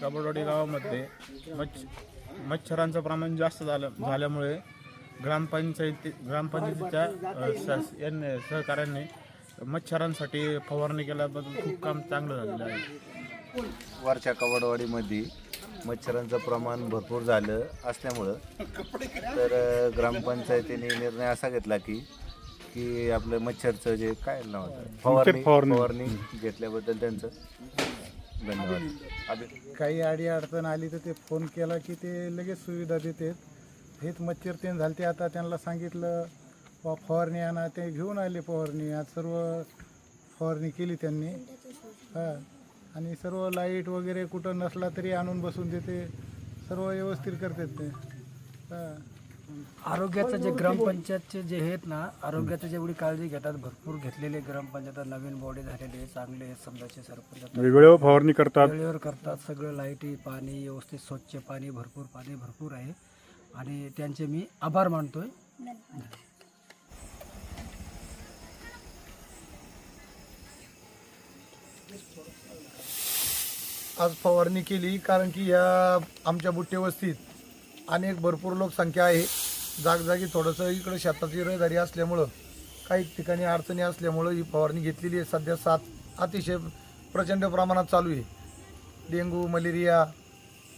कबडवाडी गावामध्ये मच्छ मच्छरांचं प्रमाण जास्त झालं झाल्यामुळे ग्रामपंचायती ग्रामपंचायतीच्या अ, स- यांनी सहकाऱ्यांनी मच्छरांसाठी फवारणी केल्याबद्दल खूप काम चांगलं झालेलं आहे वरच्या कवडवाडीमध्ये मच्छरांचं प्रमाण भरपूर झालं असल्यामुळं तर ग्रामपंचायतीने निर्णय असा घेतला की की आपलं मच्छरचं जे काय नाव फवारणी. फवारणी घेतल्याबद्दल त्यांचं धन्यवाद. अभि- काही अडी अडचण आली तर ते फोन केला की ते लगेच सुविधा देतात. हेच मच्छर ते झालते. आता त्यांना सांगितलं बा फवारणी आणा ते घेऊन आले फवारणी. आज सर्व फवारणी केली त्यांनी. हां. आणि सर्व लाइट वगैरे कुठं नसला तरी आणून बसून देते. सर्व व्यवस्थित करतात ते. हां. आरोग्याचं जे ग्रामपंचायतचे जे आहेत ना आरोग्याचं जेवढी काळजी घेतात भरपूर घेतलेले ग्रामपंचायत नवीन बॉडी झालेले चांगले आहेत, समजाचे सरपंच वेगवेगळ्या फवारणी करतात. वेळेवर करतात सगळं लाईटी पाणी व्यवस्थित स्वच्छ पाणी भरपूर पाणी भरपूर आहे. आणि त्यांचे मी आभार मानतोय. आज फवारणी केली कारण की या आमच्या बुट्टे वस्तीत अनेक भरपूर लोकसंख्या आहे. जागजागी थोडंसं इकडं शेताची रहदारी असल्यामुळं काही ठिकाणी अडचणी असल्यामुळं ही फवारणी घेतलेली आहे. सध्या सात अतिशय प्रचंड प्रमाणात चालू आहे. डेंगू मलेरिया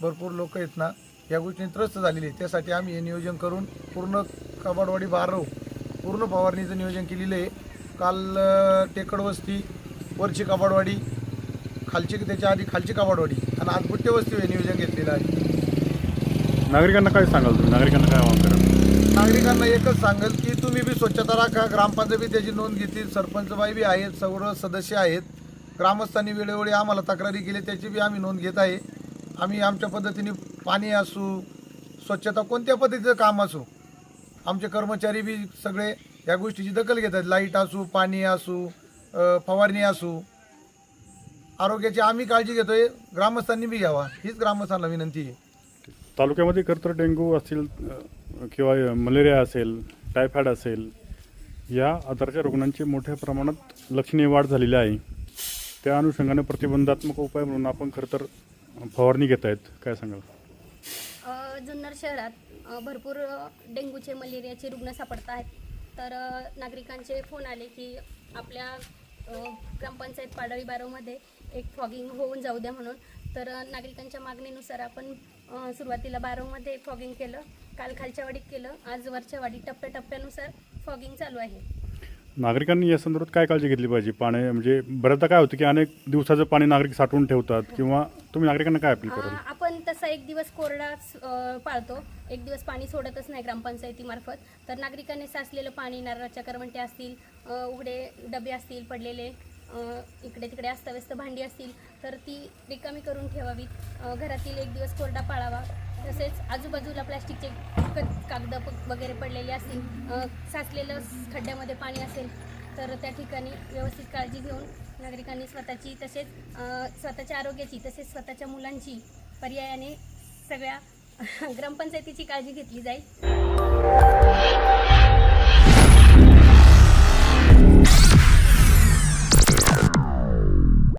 भरपूर लोक आहेत ना या गोष्टी त्रस्त झालेली आहे त्यासाठी आम्ही हे नियोजन करून पूर्ण कबाडवाडी बारव पूर्ण फवारणीचं नियोजन केलेलं आहे. काल टेकडवस्ती वरची कबाडवाडी खालची त्याच्या आधी खालची कबाडवाडी आणि आज वस्ती हे नियोजन घेतलेलं आहे. नागरिकांना काय सांगाल तुम्ही? नागरिकांना काय आवाहन कराल? नागरिकांना एकच सांगेल की तुम्ही बी स्वच्छता राखा. ग्रामपंचायत बी त्याची नोंद घेतली. सरपंचबाई बी आहेत सर्व सदस्य आहेत. ग्रामस्थांनी वेळोवेळी आम्हाला तक्रारी केली त्याची बी आम्ही नोंद घेत आहे. आम्ही आमच्या पद्धतीने पाणी असू स्वच्छता कोणत्या पद्धतीचं काम असू आमचे कर्मचारी बी सगळे या गोष्टीची दखल घेतात लाइट असू पाणी असू फवारणी असू. आरोग्याची आम्ही काळजी घेतोय. ग्रामस्थांनी बी घ्यावा. हीच ग्रामस्थांना विनंती आहे. तालुक्यामध्ये खरं तर डेंग्यू असतील किंवा मलेरिया असेल टायफॉइड असेल या आजाराच्या रुग्णांची मोठ्या प्रमाणात लक्षणीय वाढ झालेली आहे. त्या अनुषंगाने प्रतिबंधात्मक उपाय म्हणून आपण खरं तर फवारणी घेत आहेत. काय सांगाल? जुन्नर शहरात भरपूर डेंग्यूचे मलेरियाचे रुग्ण सापडत आहेत. तर नागरिकांचे फोन आले की आपल्या ग्रामपंचायत पाडळी बारोमध्ये एक फॉगिंग होऊन जाऊ द्या म्हणून. तर नागरिकांच्या मागणीनुसार आपण सुरुवातीला बारोमध्ये फॉगिंग केलं काल खालच्या वाडीत केलं आज वरच्या वाडीत टप्प्याटप्प्यानुसार फॉगिंग चालू आहे. नागरिकांनी या संदर्भात काय काळजी घेतली पाहिजे? पाणी म्हणजे बऱ्याचदा काय होतं की अनेक दिवसाचं पाणी नागरिक साठवून ठेवतात किंवा तुम्ही नागरिकांना काय अपील कराल? आ, आपण तसा एक दिवस कोरडाच अ, पाळतो. एक दिवस पाणी सोडतच नाही ग्रामपंचायतीमार्फत. तर नागरिकांनी साचलेलं पाणी नारळाच्या करवंट्या असतील उघडे डबे असतील पडलेले इकडे तिकडे अस्ताव्यस्त भांडी असतील तर ती रिकामी करून ठेवावीत. घरातील एक दिवस कोरडा पाळावा. तसेच आजूबाजूला प्लॅस्टिकचे क- कागद वगैरे पडलेले असतील साचलेलं खड्ड्यामध्ये पाणी असेल तर त्या ठिकाणी व्यवस्थित काळजी घेऊन नागरिकांनी स्वतःची तसेच स्वतःच्या आरोग्याची तसेच स्वतःच्या मुलांची पर्यायाने सगळ्या ग्रामपंचायतीची काळजी घेतली जाईल.